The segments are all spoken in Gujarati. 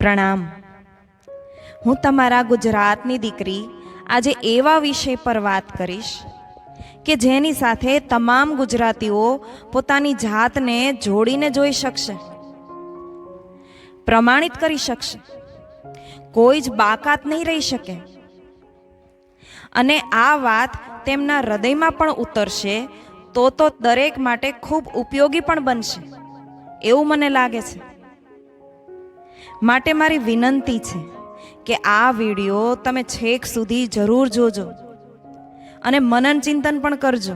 પ્રણામ. હું તમારા ગુજરાતની દીકરી આજે એવા વિષય પર વાત કરીશ કે જેની સાથે તમામ ગુજરાતીઓ પોતાની જાતને જોડીને જોઈ શકશે, પ્રમાણિત કરી શકશે, કોઈ જ બાકાત નહીં રહી શકે. અને આ વાત તેમના હૃદયમાં પણ ઉતરશે, તો તો દરેક માટે ખૂબ ઉપયોગી પણ બનશે, એવું મને લાગે છે. માટે મારી વિનંતી છે કે આ વીડિયો તમે છેક સુધી જરૂર જોજો અને મનન ચિંતન પણ કરજો.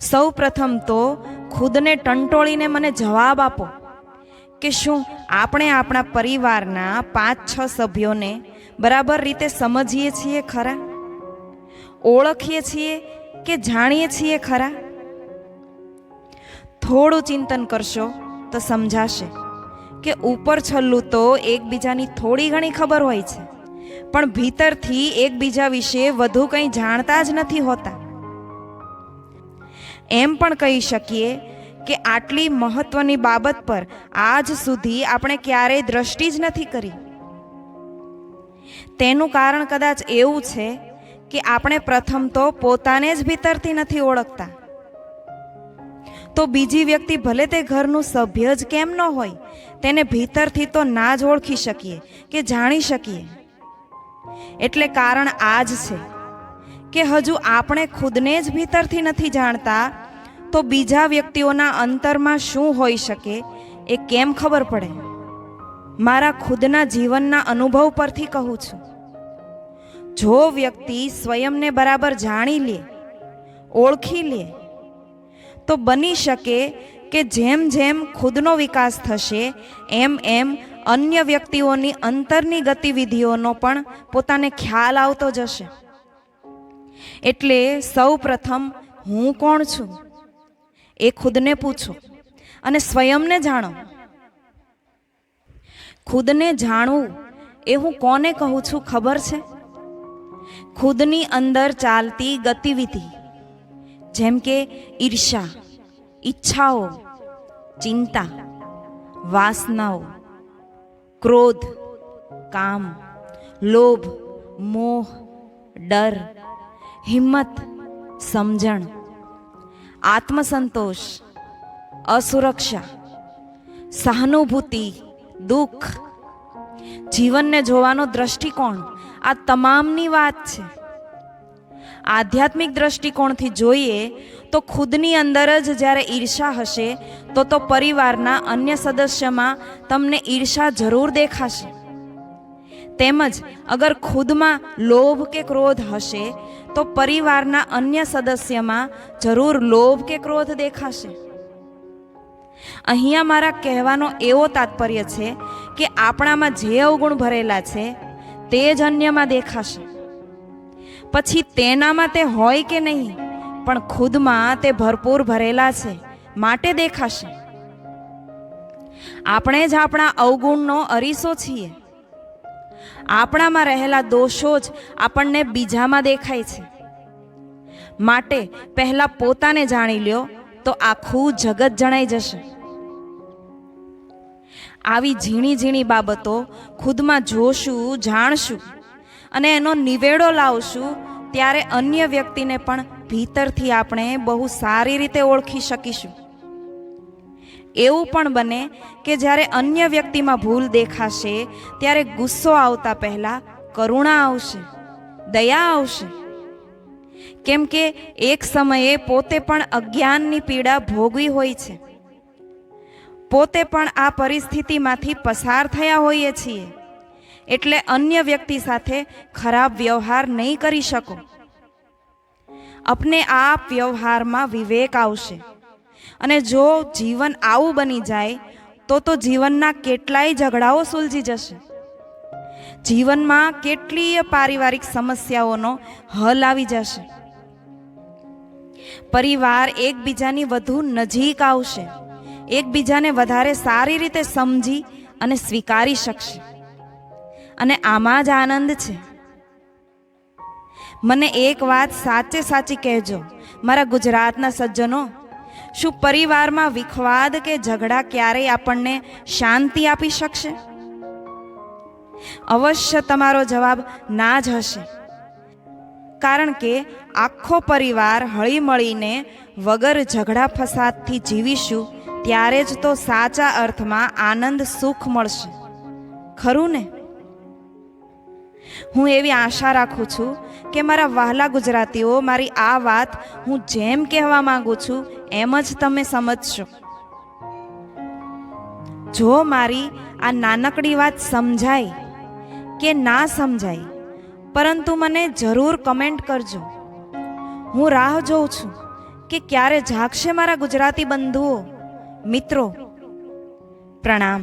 સૌ પ્રથમ તો ખુદને ટંટોળીને મને જવાબ આપો કે શું આપણે આપણા પરિવારના પાંચ છ સભ્યોને બરાબર રીતે સમજીએ છીએ ખરા? ઓળખીએ છીએ કે જાણીએ છીએ ખરા? થોડું ચિંતન કરશો તો સમજાશે. કે ઉપર છલ્લું તો એકબીજાની થોડી ઘણી ખબર હોય છે. પણ ભીતરથી એકબીજા વિશે વધુ કંઈ જાણતા જ નથી હોતા. એમ પણ કહી શકીએ કે આટલી મહત્વની બાબત પર આજ સુધી આપણે ક્યારેય દ્રષ્ટિ જ નથી કરી. તેનું કારણ કદાચ એવું છે કે આપણે પ્રથમ તો પોતાને જ ભીતરથી નથી ઓળખતા. તો બીજી વ્યક્તિ ભલે તે ઘરનું સભ્ય જ કેમ ન હોય, તેને ભીતરથી તો ના જ ઓળખી શકીએ કે જાણી શકીએ. એટલે કારણ આ જ છે કે હજુ આપણે ખુદને જ ભીતરથી નથી જાણતા, તો બીજા વ્યક્તિઓના અંતરમાં શું હોઈ શકે એ કેમ ખબર પડે? મારા ખુદના જીવનના અનુભવ પરથી કહું છું. જો વ્યક્તિ સ્વયંને બરાબર જાણી લે, ઓળખી લે તો બની શકે કે જેમ જેમ ખુદનો વિકાસ થશે, એમ એમ અન્ય વ્યક્તિઓની અંતરની ગતિવિધિઓનો પણ પોતાને ખ્યાલ આવતો જશે. એટલે સૌ પ્રથમ હું કોણ છું? એ ખુદને પૂછો અને સ્વયંને જાણો. ખુદને જાણવું એ હું કોને કહું છું ખબર છે? ખુદની અંદર ચાલતી ગતિવિધિ, જેમ કે ઈર્ષા ઈચ્છાઓ, ચિંતા, વાસનાઓ, ક્રોધ, કામ, લોભ, મોહ, ડર, હિંમત, સમજણ, આત્મસંતોષ, અસુરક્ષા, સહાનુભૂતિ, દુઃખ. જીવનને જોવાનો દ્રષ્ટિકોણ આ તમામની વાત છે. આધ્યાત્મિક દ્રષ્ટિકોણથી જોઈએ તો ખુદની અંદર જ જ્યારે ઈર્ષા હશે, તો તો પરિવારના અન્ય સદસ્યમાં તમને ઈર્ષા જરૂર દેખાશે. તેમજ અગર ખુદમાં લોભ કે ક્રોધ હશે, તો પરિવારના અન્ય સદસ્યમાં જરૂર લોભ કે ક્રોધ દેખાશે. અહીંયા મારા કહેવાનો એવો તાત્પર્ય છે કે આપણામાં જે અવગુણ ભરેલા છે, તે જ અન્યમાં દેખાશે. પછી તેનામાં તે હોય કે નહીં? પણ ખુદમાં તે ભરપૂર ભરેલા છે, માટે દેખાશે. આપણે જ આપણા અવગુણનો અરીસો છીએ. આપણામાં રહેલા દોષો જ આપણને બીજામાં દેખાય છે. માટે પહેલા પોતાને જાણી લ્યો, તો આખું જગત જણાઈ જશે. આવી ઝીણી ઝીણી બાબતો ખુદમાં જોશું, જાણશું. અને એનો નિવેડો લાવશું, ત્યારે અન્ય વ્યક્તિને પણ ભીતરથી આપણે બહુ સારી રીતે ઓળખી શકીશું. એવું પણ બને કે જ્યારે અન્ય વ્યક્તિમાં ભૂલ દેખાશે, ત્યારે ગુસ્સો આવતા પહેલાં કરુણા આવશે, દયા આવશે. કેમ કે એક સમયે પોતે પણ અજ્ઞાનની પીડા ભોગવી હોય છે. પોતે પણ આ પરિસ્થિતિમાંથી પસાર થયા હોઈએ છીએ. એટલે અન્ય વ્યક્તિ સાથે ખરાબ વ્યવહાર નહીં કરી શકો. અપને આપ વ્યવહારમાં વિવેક આવશે. અને જો જીવન આવું બની જાય, તો તો જીવનના કેટલાય ઝઘડાઓ સુલઝી જશે. જીવનમાં કેટલીય પારિવારિક સમસ્યાઓનો હલ આવી જશે. પરિવાર એકબીજાની વધુ નજીક આવશે. એકબીજાને વધારે સારી રીતે સમજી અને સ્વીકારી શકશે. અને આમાં જ આનંદ છે. મને એક વાત સાચે સાચી કહેજો, મારા ગુજરાતના સજ્જનો. શું પરિવારમાં વિખવાદ કે ઝઘડા ક્યારેય આપણને શાંતિ આપી શકશે? અવશ્ય તમારો જવાબ ના જ હશે. કારણ કે આખો પરિવાર હળીમળીને વગર ઝઘડા ફસાદથી જીવીશું, ત્યારે જ તો સાચા અર્થમાં આનંદ સુખ મળશે. ખરું ને? હું એવી આશા રાખું છું કે મારા વહાલા ગુજરાતીઓ, મારી આ વાત હું જેમ કહેવા માંગુ છું, એમ જ તમે સમજશો. જો મારી આ નાનકડી વાત સમજાય કે ના સમજાય, પરંતુ મને જરૂર કમેન્ટ કરજો. હું રાહ જોઉં છું કે ક્યારે જાગશે મારા ગુજરાતી બંધુઓ. મિત્રો, પ્રણામ.